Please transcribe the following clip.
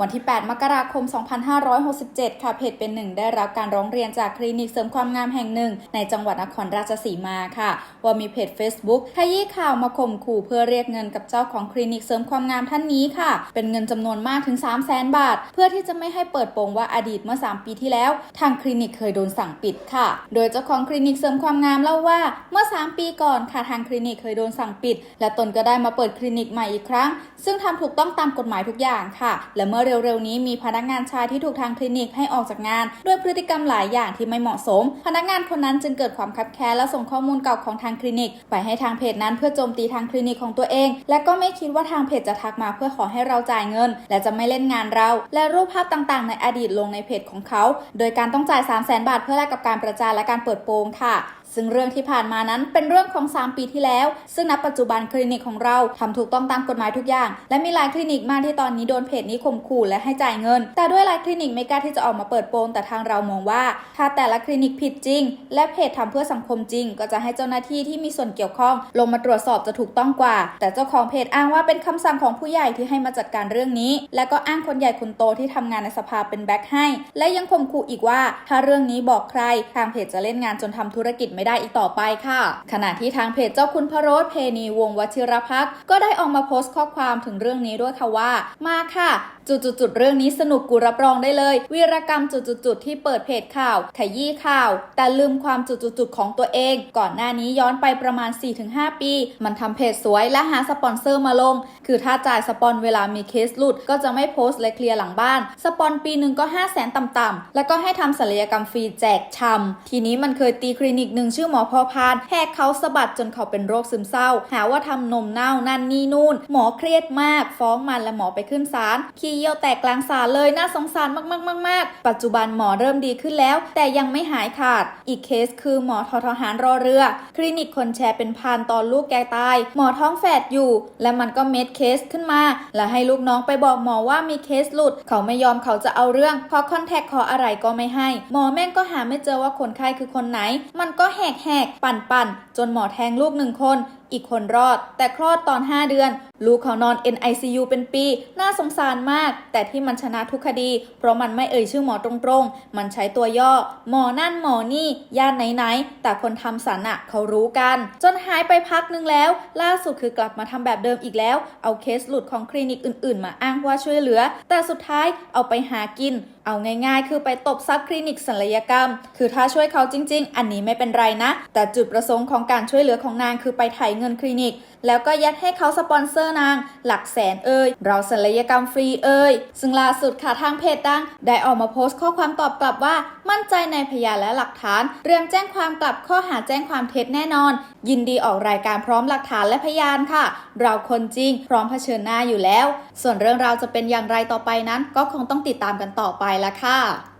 วันที่ 8 มกราคม 2567 ค่ะเพจเป็นหนึ่งได้รับการร้องเรียนจากคลินิกเสริมความงามแห่งหนึ่ง ในจังหวัดนครราชสีมาค่ะ ว่ามีเพจ Facebook ขยี้ข่าวมาข่มขู่เพื่อเรียกเงินกับเจ้าของคลินิกเสริมความงามท่านนี้ค่ะ เป็นเงินจำนวนมากถึง 3 0 0 0 0 0บาท เพื่อที่จะไม่ให้เปิดโปงว่าอดีตเมื่อ 3 ปีที่แล้ว ทางคลินิกเคยโดนสั่งปิดค่ะ โดยเจ้าของคลินิกเสริมความงามเล่าว่าเมื่อ 3 ปีก่อนค่ะทางคลินิกเคยโดนสั่งปิด และตนก็ได้มาเปิดคลินิกใหม่อีกครั้ง ซึ่งทำถูกต้องตามกฎหมายทุกอย่างค่ะ และเมื่อเร็วๆนี้มีพนักงานชายที่ถูกทางคลินิกให้ออกจากงาน ด้วยพฤติกรรมหลายอย่างที่ไม่เหมาะสม พนักงานคนนั้นจึงเกิดความคับแค้นและส่งข้อมูลเก่าของทางคลินิก ไปให้ทางเพจนั้นเพื่อโจมตีทางคลินิกของตัวเอง และก็ไม่คิดว่าทางเพจจะทักมาเพื่อขอให้เราจ่ายเงิน และจะไม่เล่นงานเรา และรูปภาพต่างๆ ในอดีตลงในเพจของเขา โดยการต้องจ่าย 3 0 0 0 0 0 บาทเพื่อแลกกับการประจานและการเปิดโปงค่ะซึ่งเรื่องที่ผ่านมานั้นเป็นเรื่องของ 3 ปีที่แล้ว ซึ่งณปัจจุบันคลินิกของเราทำถูกต้องตามกฎหมายทุกอย่าง และมีหลายคลินิกมากที่ตอนนี้โดนเพจนี้ข่มขู่และให้จ่ายเงิน แต่ด้วยหลายคลินิกไม่กล้าที่จะออกมาเปิดโปงแต่ทางเรามองว่า ถ้าแต่ละคลินิกผิดจริง และเพจทำเพื่อสังคมจริง ก็จะให้เจ้าหน้าที่ที่มีส่วนเกี่ยวข้อง ลงมาตรวจสอบจะถูกต้องกว่า แต่เจ้าของเพจอ้างว่าเป็นคำสั่งของผู้ใหญ่ที่ให้มาจัดการเรื่องนี้ และก็อ้างคนใหญ่คนโตที่ทำงานในสภาเป็นแบ็คให้ และยังข่มขู่อีกว่า ถ้าเรื่องนี้บอกใคร ทางเพจจะเล่นงานจนทำธุรกิจไม่ได้อีกต่อไปค่ะ ขณะที่ทางเพจเจ้าคุณพระโรสเพนีวงวชิรพักก็ได้ออกมาโพสต์ข้อความถึงเรื่องนี้ด้วยค่ะว่า มาค่ะจุดๆเรื่องนี้สนุกกูรับรองได้เลยวีรกรรมจุดๆที่เปิดเพจข่าว ขยี้ข่าว แต่ลืมความจุดๆของตัวเอง ก่อนหน้านี้ย้อนไปประมาณ 4-5 ปี มันทำเพจสวยและหาสปอนเซอร์มาลง คือถ้าจ่ายสปอนเวลามีเคสหลุด ก็จะไม่โพสต์และเคลียร์หลังบ้าน สปอนปีหนึ่งก็ 5 0 0แสนต่ำๆแล้วก็ให้ทำศัลยกรรมฟรีแจกชำทีนี้มันเคยตีคลินิกหนึ่งชื่อหมอพอพานแหกเขาสะบัดจนเขาเป็นโรคซึมเศร้า หาว่าทำนมเน่านั่นนี่นู่น หมอเครียดมาก ฟ้องมันและหมอไปขึ้นศาลขีเยี่ยวแตกกลางศาเลยน่าสงสารมากๆๆ ๆ ปัจจุบันหมอเริ่มดีขึ้นแล้ว แต่ยังไม่หายขาด อีกเคสคือหมอทอทหารรอเรือ คลินิกคนแชร์เป็นพันตอนลูกแกตาย หมอท้องแฝดอยู่ และมันก็เม็ดเคสขึ้นมา และให้ลูกน้องไปบอกหมอว่ามีเคสหลุด เขาไม่ยอมเขาจะเอาเรื่องพอคอนแทคขออะไรก็ไม่ให้ หมอแม่งก็หาไม่เจอว่าคนไข้คือคนไหน มันก็แหกแหกปั่นปั่นจนหมอแทงลูกหนึ่งคน อีกคนรอด แต่คลอดตอน 5 เดือน ลูกเขานอน NICU เป็นปี น่าสงสารมาก แต่ที่มันชนะทุกคดี เพราะมันไม่เอ่ยชื่อหมอตรงๆ มันใช้ตัวย่อ หมอนั่นหมอนี่ญาติไหนๆ แต่คนทำสันอะเขารู้กัน จนหายไปพักนึงแล้ว ล่าสุดคือกลับมาทำแบบเดิมอีกแล้ว เอาเคสหลุดของคลินิกอื่นๆ มาอ้างว่าช่วยเหลือ แต่สุดท้ายเอาไปหากินเอาง่ายๆ คือไปตบซับคลินิกศัลยกรรม คือถ้าช่วยเขาจริง ๆ อันนี้ไม่เป็นไรนะ แต่จุดประสงค์ของการช่วยเหลือของนางคือไปไถ่เงินคลินิก แล้วก็ยัดให้เขาสปอนเซอร์นาง หลักแสนเอ่ยเราศัลยกรรมฟรีเอ่ยซึ่งล่าสุดค่ะทางเพจดัง ได้ออกมาโพสต์ข้อความตอบกลับว่า มั่นใจในพยานและหลักฐานเตรียมแจ้งความกลับข้อหาแจ้งความเท็จแน่นอน ยินดีออกรายการพร้อมหลักฐานและพยานค่ะ เราคนจริง พร้อมเผชิญหน้าอยู่แล้ว ส่วนเรื่องราวจะเป็นอย่างไรต่อไปนั้น ก็คงต้องติดตามกันต่อไปละค่ะ